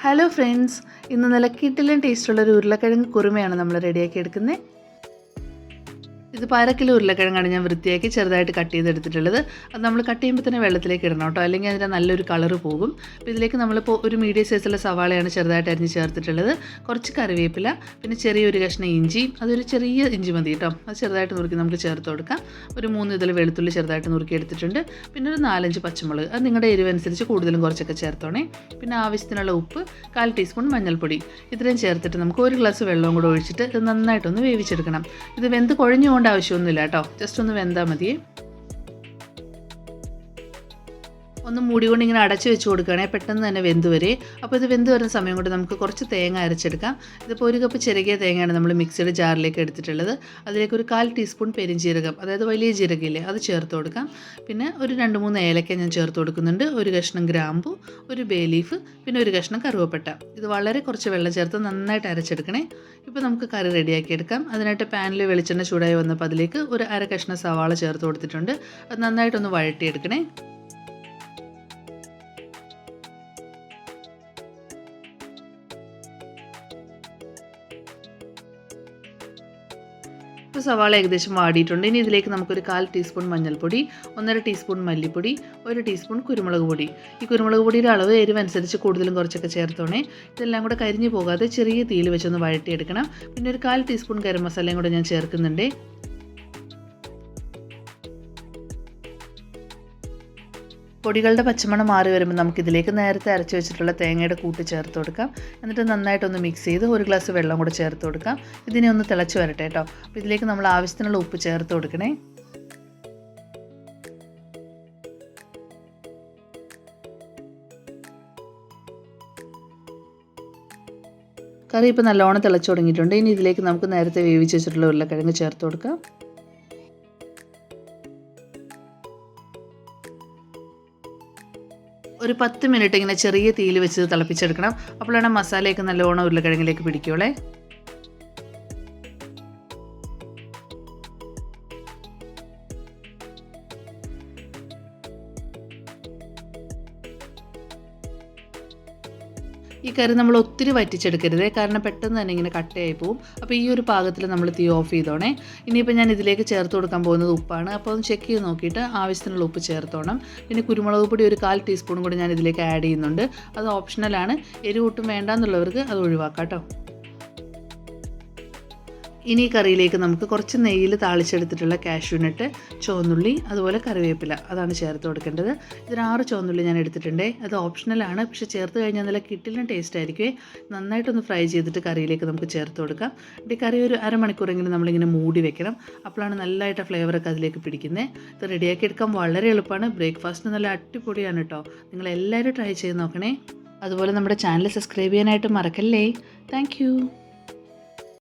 Hello friends ഇന്ന് നിലക്കിട്ടിലും കിട്ടിലും ടേസ്റ്റുള്ള ഒരു ഉരുളക്കിഴങ്ങ് കുറുമയാണ് നമ്മൾ റെഡിയാക്കി എടുക്കുന്നത്. ഇതിപ്പോൾ അര കിലോ ഉരുളക്കിഴങ്ങാണ് ഞാൻ വൃത്തിയാക്കി ചെറുതായിട്ട് കട്ട് ചെയ്തെടുത്തിട്ടുള്ളത്. അത് നമ്മൾ കട്ട് ചെയ്യുമ്പോൾ തന്നെ വെള്ളത്തിലേക്ക് ഇടണം കേട്ടോ അല്ലെങ്കിൽ അതിന്റെ നല്ലൊരു കളറ് പോകും. അപ്പോൾ ഇതിലേക്ക് നമ്മളിപ്പോൾ ഒരു മീഡിയം സൈസുള്ള സവാളയാണ് ചെറുതായിട്ട് അരിഞ്ഞ് ചേർത്തിട്ടുള്ളത്. കുറച്ച് കറിവേപ്പില പിന്നെ ചെറിയൊരു കഷ്ണം ഇഞ്ചി അതൊരു ചെറിയ ഇഞ്ചി മതി കേട്ടോ അത് ചെറുതായിട്ട് നുറുക്കി നമുക്ക് ചേർത്ത് കൊടുക്കാം. ഒരു മൂന്ന് ഇതിൽ വെളുത്തുള്ളി ചെറുതായിട്ട് നുറുക്കി എടുത്തിട്ടുണ്ട് പിന്നെ ഒരു നാലഞ്ച് പച്ചമുളക്. അത് നിങ്ങളുടെ എരിവനുസരിച്ച് കൂടുതലും കുറച്ചൊക്കെ ചേർത്തോണേ. പിന്നെ ആവശ്യത്തിനുള്ള ഉപ്പ് കാൽ ടീസ്പൂൺ മഞ്ഞൾപ്പൊടി. ഇത്രയും ചേർത്തിട്ട് നമുക്ക് ഒരു ഗ്ലാസ് വെള്ളവും കൂടെ ഒഴിച്ചിട്ട് ഇത് നന്നായിട്ടൊന്ന് വേവിച്ചെടുക്കണം. ഇത് വെന്ത് കുഴഞ്ഞു പോകേണ്ട ആവശ്യമൊന്നുമില്ല കേട്ടോ. ജസ്റ്റ് ഒന്ന് വെന്താൽ മതി. ഒന്ന് മൂടി കൊണ്ട് ഇങ്ങനെ അടച്ച് വെച്ച് കൊടുക്കുകയാണെങ്കിൽ പെട്ടെന്ന് തന്നെ വെന്ത് വരെ. അപ്പോൾ ഇത് വെന്ത് വരുന്ന സമയം കൊണ്ട് നമുക്ക് കുറച്ച് തേങ്ങ അരച്ചെടുക്കാം. ഇതിപ്പോൾ ഒരു കപ്പ് ചെറുകിയ തേങ്ങയാണ് നമ്മൾ മിക്സിയുടെ ജാറിലേക്ക് എടുത്തിട്ടുള്ളത്. അതിലേക്ക് ഒരു കാൽ ടീസ്പൂൺ പെരിഞ്ജീരകം അതായത് വലിയ ജീരകയില്ലേ അത് ചേർത്ത് കൊടുക്കാം. പിന്നെ ഒരു രണ്ട് മൂന്ന് ഏലക്ക ഞാൻ ചേർത്ത് കൊടുക്കുന്നുണ്ട്. ഒരു കഷ്ണം ഗ്രാമ്പു ഒരു ബേ ലീഫ് പിന്നെ ഒരു കഷ്ണം കറുവപ്പട്ട. ഇത് വളരെ കുറച്ച് വെള്ളം ചേർത്ത് നന്നായിട്ട് അരച്ചെടുക്കണേ. ഇപ്പോൾ നമുക്ക് കറി റെഡിയാക്കി എടുക്കാം. അതിനായിട്ട് പാനിൽ വെളിച്ചെണ്ണ ചൂടായി വന്നപ്പോൾ അതിലേക്ക് ഒരു അര കഷ്ണം സവാള ചേർത്ത് കൊടുത്തിട്ടുണ്ട്. അത് നന്നായിട്ടൊന്ന് വഴട്ടിയെടുക്കണേ ഇപ്പോൾ സവാള ഏകദേശം വാടിയിട്ടുണ്ട്. ഇനി ഇതിലേക്ക് നമുക്കൊരു കാൽ ടീസ്പൂൺ മഞ്ഞൾപ്പൊടി ഒന്നര ടീസ്പൂൺ മല്ലിപ്പൊടി ഒരു ടീസ്പൂൺ കുരുമുളക് പൊടി. ഈ കുരുമുളക് പൊടിയുടെ അളവ് എരിവനുസരിച്ച് കൂടുതലും കുറച്ചൊക്കെ ചേർത്തോണേ. ഇതെല്ലാം കൂടെ കരിഞ്ഞു പോകാതെ ചെറിയ തീയിൽ വെച്ചൊന്ന് വഴട്ടിയെടുക്കണം പിന്നെ ഒരു കാൽ ടീസ്പൂൺ ഗരം മസാലയും കൂടെ ഞാൻ ചേർക്കുന്നുണ്ട്. പൊടികളുടെ പച്ചമണം മാറി വരുമ്പോൾ നമുക്ക് ഇതിലേക്ക് നേരത്തെ അരച്ച് വെച്ചിട്ടുള്ള തേങ്ങയുടെ കൂട്ട് ചേർത്ത് കൊടുക്കാം. എന്നിട്ട് നന്നായിട്ടൊന്ന് മിക്സ് ചെയ്ത് ഒരു ഗ്ലാസ് വെള്ളം കൂടെ ചേർത്ത് കൊടുക്കാം. ഇതിനെ ഒന്ന് തിളച്ച് വരട്ടെ കേട്ടോ. അപ്പോൾ ഇതിലേക്ക് നമ്മൾ ആവശ്യത്തിനുള്ള ഉപ്പ് ചേർത്ത് കൊടുക്കണേ. കറി ഇപ്പോൾ നല്ലോണം തിളച്ചു തുടങ്ങിയിട്ടുണ്ട്. ഇനി ഇതിലേക്ക് നമുക്ക് നേരത്തെ വേവിച്ച് വെച്ചിട്ടുള്ള ഉരുളക്കിഴങ്ങ് ചേർത്ത് കൊടുക്കാം. ഒരു പത്ത് മിനിറ്റ് ഇങ്ങനെ ചെറിയ തീയിൽ വെച്ച് തിളപ്പിച്ചെടുക്കണം. അപ്പോഴാണ് മസാലയൊക്കെ നല്ലോണം ഉരുളക്കിഴങ്ങിലേക്ക് പിടിക്കുള്ളേ ഈ കറി നമ്മൾ ഒത്തിരി വറ്റിച്ചെടുക്കരുത്. കാരണം പെട്ടെന്ന് തന്നെ ഇങ്ങനെ കട്ടയായി പോവും. അപ്പോൾ ഈ ഒരു പാകത്തിൽ നമ്മൾ തീ ഓഫ് ചെയ്തോണേ. ഇനിയിപ്പോൾ ഞാൻ ഇതിലേക്ക് ചേർത്ത് കൊടുക്കാൻ പോകുന്നത് ഉപ്പാണ്. അപ്പോൾ ഒന്ന് ചെക്ക് ചെയ്ത് നോക്കിയിട്ട് ആവശ്യത്തിനുള്ള ഉപ്പ് ചേർത്തോണം. പിന്നെ കുരുമുളക് പൊടി ഒരു കാൽ ടീസ്പൂൺ കൂടി ഞാൻ ഇതിലേക്ക് ആഡ് ചെയ്യുന്നുണ്ട്. അത് ഓപ്ഷണലാണ്. എരിവൊട്ടും വേണ്ടാന്നുള്ളവർക്ക് അത് ഒഴിവാക്കാം കേട്ടോ. ഇനി കറിയിലേക്ക് നമുക്ക് കുറച്ച് നെയ്യിൽ താളിച്ചെടുത്തിട്ടുള്ള കാഷ്യൂനട്ട് ചുവന്നുള്ളി അതുപോലെ കറിവേപ്പില അതാണ് ചേർത്ത് കൊടുക്കേണ്ടത്. ഇതിന് ആറ് ചുവന്നുള്ളി ഞാൻ എടുത്തിട്ടുണ്ട്. അത് ഓപ്ഷണലാണ് പക്ഷേ ചേർത്ത് കഴിഞ്ഞാൽ നല്ല കിട്ടിലും ടേസ്റ്റ് ആയിരിക്കുമേ നന്നായിട്ടൊന്ന് ഫ്രൈ ചെയ്തിട്ട് കറിയിലേക്ക് നമുക്ക് ചേർത്ത് കൊടുക്കാം. ഈ കറി ഒരു അരമണിക്കൂറെങ്കിലും നമ്മളിങ്ങനെ മൂടി വെക്കണം. അപ്പോഴാണ് നല്ലതായിട്ട് ഫ്ലേവറൊക്കെ അതിലേക്ക് പിടിക്കുന്നത് ഇത് റെഡിയാക്കി എടുക്കാൻ വളരെ എളുപ്പമാണ്. ബ്രേക്ക്ഫാസ്റ്റ് നല്ല അടിപൊളിയാണ് കേട്ടോ നിങ്ങൾ എല്ലാവരും ട്രൈ ചെയ്ത് നോക്കണേ. അതുപോലെ നമ്മുടെ ചാനൽ സബ്സ്ക്രൈബ് ചെയ്യാനായിട്ട് മറക്കല്ലേ. താങ്ക്